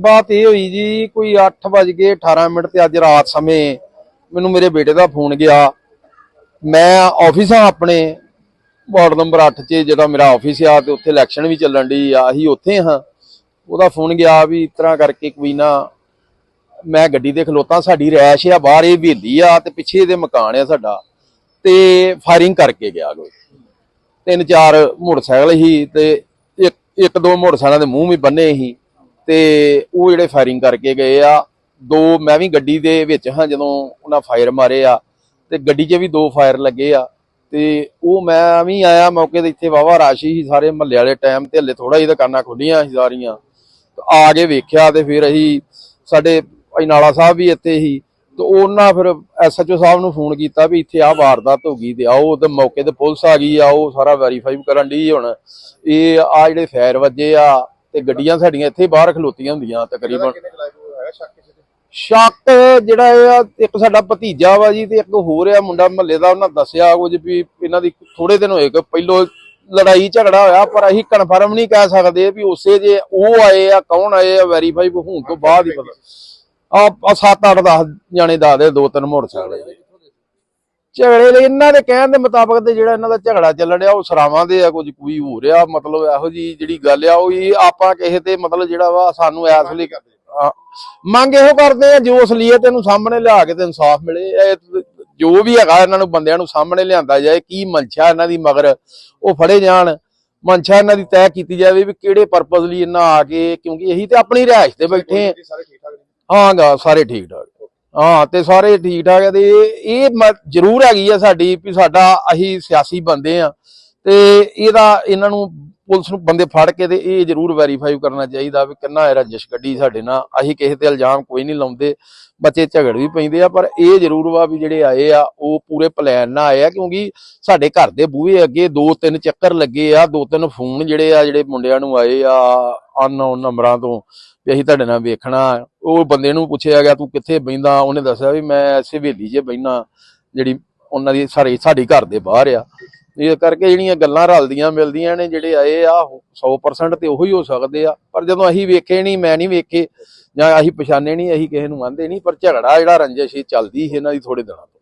ਗੱਲਬਾਤ ਇਹ ਹੋਈ ਜੀ, ਕੋਈ 8:18 ਮਿੰਟ ਤੇ ਅੱਜ ਰਾਤ ਸਮੇਂ ਮੈਨੂੰ ਮੇਰੇ ਬੇਟੇ ਦਾ ਫੋਨ ਗਿਆ। ਮੈਂ ਆਫਿਸ ਆ ਆਪਣੇ, ਵਾਰਡ ਨੰਬਰ 8 'ਚ ਜਿਹੜਾ ਮੇਰਾ ਆਫਿਸ ਆ ਤੇ ਉੱਥੇ ਇਲੈਕਸ਼ਨ ਵੀ ਚੱਲਣ ਦੀ ਆ, ਅਸੀਂ ਉੱਥੇ ਹਾਂ। ਉਹਦਾ ਫੋਨ ਗਿਆ ਵੀ ਇਸ ਤਰ੍ਹਾਂ ਕਰਕੇ ਕੋਈ ਨਾ ਮੈਂ ਗੱਡੀ ਦੇ ਖਲੋਤਾ, ਸਾਡੀ ਰੈਸ਼ ਆ, ਬਾਹਰ ਇਹ ਵੇਲੀ ਆ ਤੇ ਪਿੱਛੇ ਇਹਦੇ ਮਕਾਨ ਆ ਸਾਡਾ ਤੇ ਫਾਇਰਿੰਗ ਕਰਕੇ ਗਿਆ ਕੋਈ। ਤਿੰਨ ਚਾਰ ਮੋਟਰਸਾਈਕਲ ਸੀ ਤੇ ਇੱਕ ਦੋ ਮੋਟਰਸਾਈਕਲਾਂ ਦੇ ਮੂੰਹ ਵੀ ਬੰਨੇ ਸੀ। ਤੇ ਉਹ ਜਿਹੜੇ ਫਾਇਰਿੰਗ ਕਰਕੇ ਗਏ ਆ, ਦੋ ਮੈਂ ਵੀ ਗੱਡੀ ਦੇ ਵਿੱਚ ਹਾਂ ਜਦੋਂ ਉਹਨਾਂ ਫਾਇਰ ਮਾਰੇ ਆ, ਤੇ ਗੱਡੀ 'ਚ ਵੀ ਦੋ ਫਾਇਰ ਲੱਗੇ ਆ, ਤੇ ਉਹ ਮੈਂ ਵੀ ਆਇਆ ਮੌਕੇ ਤੇ ਇੱਥੇ ਵਾਵਾ ਰਾਸ਼ੀ ਸੀ, ਸਾਰੇ ਮਹੱਲੇ ਵਾਲੇ ਟਾਈਮ ਤੇ ਹੱਲੇ ਥੋੜਾ ਜਿਹਾ ਦੁਕਾਨਾਂ ਖੁੱਲੀਆਂ ਸੀ ਸਾਰੀਆਂ, ਤੇ ਆ ਕੇ ਵੇਖਿਆ ਤੇ ਫਿਰ ਅਸੀਂ ਸਾਡੇ ਅਜਨਾਲਾ ਸਾਹਿਬ ਵੀ ਇੱਥੇ ਸੀ, ਤੇ ਉਹਨਾਂ ਫਿਰ ਐਸਐਚਓ ਸਾਹਿਬ ਨੂੰ ਫੋਨ ਕੀਤਾ ਵੀ ਇੱਥੇ ਆ ਵਾਰਦਾਤ ਹੋ ਗਈ ਤੇ ਆਓ, ਤੇ ਮੌਕੇ ਤੇ ਪੁਲਿਸ ਆ ਗਈ ਆ ਉਹ ਸਾਰਾ ਵੈਰੀਫਾਈ ਕਰਨ ਦੀ ਹੁਣ, ਇਹ ਆ ਜਿਹੜੇ ਫਾਇਰ ਵੱਜੇ ਆ ਤੇ ਗੱਡੀਆਂ ਸਾਡੀਆਂ ਇੱਥੇ ਬਾਹਰ ਖਲੋਤੀਆਂ ਹੁੰਦੀਆਂ ਤਕਰੀਬਨ। ਸ਼ੱਕ ਜਿਹੜਾ ਇਹ ਆ ਇੱਕ ਸਾਡਾ ਭਤੀਜਾ ਵਾ ਜੀ ਤੇ ਇੱਕ ਹੋਰ ਆ ਮੁੰਡਾ ਮਹੱਲੇ ਦਾ ਉਹਨਾਂ ਦੱਸਿਆ ਕੁਝ ਵੀ ਇਹਨਾਂ ਦੀ ਥੋੜੇ ਦਿਨ ਹੋਏ ਕਿ ਪਹਿਲੋਂ ਲੜਾਈ ਝਗੜਾ ਹੋਇਆ ਪਰ ਅਸੀਂ ਕਨਫਰਮ ਨਹੀਂ ਕਹਿ ਸਕਦੇ ਵੀ ਉਸੇ ਜੇ ਉਹ ਆਏ ਆ ਕੌਣ ਆਏ ਆ ਵੈਰੀਫਾਈ ਹੋਣ ਤੋਂ ਬਾਅਦ ਹੀ ਪਤਾ। ਆ ਸੱਤ ਅੱਠ 10 ਜਾਣੇ ਦੱਸਦੇ ਦੋ ਤਿੰਨ ਮੋਟਰਸਾਈਕਲ। ਝਗੜੇ ਲਈ ਇਹਨਾਂ ਦੇ ਕਹਿਣ ਦੇ ਮੁਤਾਬਕ ਤੇ ਜਿਹੜਾ ਇਹਨਾਂ ਦਾ ਝਗੜਾ ਚੱਲਣ ਡਿਆ ਉਹ ਸਰਾਵਾਂ ਦੇ ਆ ਕੁਝ ਕੋਈ ਹੋ ਰਿਹਾ ਮਤਲਬ ਇਹੋ ਜੀ ਜਿਹੜੀ ਗੱਲ ਆ ਉਹ ਹੀ ਆਪਾਂ ਕਿਸੇ ਤੇ ਮਤਲਬ ਜਿਹੜਾ ਵਾ ਸਾਨੂੰ ਐਸ ਲਈ ਮੰਗ ਇਹੋ ਕਰਦੇ ਆ ਜੋ ਅਸਲੀਅਤ ਇਹਨੂੰ ਸਾਹਮਣੇ ਲਿਆ ਕੇ ਤੇ ਇਨਸਾਫ ਮਿਲੇ ਜੋ ਵੀ ਹੈਗਾ ਇਹਨਾਂ ਨੂੰ ਬੰਦਿਆਂ ਨੂੰ ਸਾਹਮਣੇ ਲਿਆਂਦਾ ਜਾਏ ਕੀ ਮਨਸ਼ਾ ਇਹਨਾਂ ਦੀ ਮਗਰ ਉਹ ਫੜੇ ਜਾਣ ਮਨਸ਼ਾ ਇਹਨਾਂ ਦੀ ਤੈਅ ਕੀਤੀ ਜਾਵੇ ਵੀ ਕਿਹੜੇ ਪਰਪਸ ਲਈ ਇਹਨਾਂ ਆ ਕੇ ਕਿਉਂਕਿ ਇਹੀ ਤੇ ਆਪਣੀ ਰਿਹਾਇਸ਼ ਤੇ ਬੈਠੇ ਹਾਂ ਗਾ ਸਾਰੇ ਠੀਕ ਠਾਕ। ਹਾਂ, ਤੇ ਸਾਰੇ ਠੀਕ ਠਾਕ ਆ ਤੇ ਇਹ ਜ਼ਰੂਰ ਹੈਗੀ ਆ ਸਾਡੀ ਵੀ ਸਾਡਾ ਅਸੀਂ ਸਿਆਸੀ ਬੰਦੇ ਆ ਤੇ ਇਹਦਾ ਇਹਨਾਂ ਨੂੰ ਪੁਲਿਸ ਨੂੰ ਬੰਦੇ ਫੜ ਕੇ ਤੇ ਇਹ ਜ਼ਰੂਰ ਵੈਰੀਫਾਈ ਕਰਨਾ ਚਾਹੀਦਾ ਵੀ ਕਿੰਨਾ ਇਹ ਰੰਜਿਸ਼ ਕੱਢੀ ਸਾਡੇ ਨਾਲ। ਅਸੀਂ ਕਿਸੇ ਤੇ ਇਲਜ਼ਾਮ ਕੋਈ ਨਹੀਂ ਲਾਉਂਦੇ, ਬੱਚੇ ਝਗੜ ਵੀ ਪੈਂਦੇ ਆ, ਪਰ ਇਹ ਜ਼ਰੂਰ ਵਾ ਵੀ ਜਿਹੜੇ ਆਏ ਆ, ਉਹ ਪੂਰੇ ਪਲਾਨ ਨਾਲ ਆਏ ਆ, ਕਿਉਂਕਿ ਸਾਡੇ ਘਰ ਦੇ ਬੂਹੇ ਅੱਗੇ ਦੋ ਤਿੰਨ ਚੱਕਰ ਲੱਗੇ ਆ, ਦੋ ਤਿੰਨ ਫੋਨ ਜਿਹੜੇ ਆ, ਜਿਹੜੇ ਮੁੰਡਿਆਂ ਨੂੰ ਆਏ ਆ ਅਨਨੋਨ ਨੰਬਰਾਂ ਤੋਂ ਵੀ ਅਸੀਂ ਤੁਹਾਡੇ ਨਾਲ ਵੇਖਣਾ। ਉਹ ਬੰਦੇ ਨੂੰ ਪੁੱਛਿਆ ਗਿਆ, ਤੂੰ ਕਿੱਥੇ ਬੈਂਦਾ ਉਹਨੇ ਦੱਸਿਆ ਵੀ ਮੈਂ ਐਸੇ ਹਵੇਲੀ 'ਚ ਬੈਣਾ ਜਿਹੜੀ ਉਹਨਾਂ ਦੀ ਸਾਰੇ ਸਾਡੀ ਘਰ ਦੇ ਬਾਹਰ ਆ। ਇਹ ਕਰਕੇ ਜਿਹੜੀਆਂ ਗੱਲਾਂ ਰਲਦੀਆਂ ਮਿਲਦੀਆਂ ਨੇ, ਜਿਹੜੇ ਆਏ ਆ 100% ਤੇ ਉਹੀ ਹੋ ਸਕਦੇ ਆ। ਪਰ ਜਦੋਂ ਅਸੀਂ ਵੇਖੇ ਨਹੀਂ, ਮੈਂ ਨਹੀਂ ਵੇਖੇ, ਜਾਂ ਅਸੀਂ ਪਛਾਣੇ ਨਹੀਂ, ਅਸੀਂ ਕਿਸੇ ਨੂੰ ਆਂਦੇ ਨਹੀਂ, ਪਰ ਝਗੜਾ ਜਿਹੜਾ ਰੰਜਿਸ਼ ਚੱਲਦੀ ਸੀ ਇਹਨਾਂ ਦੀ ਥੋੜੇ ਦਿਨਾਂ ਤੋਂ।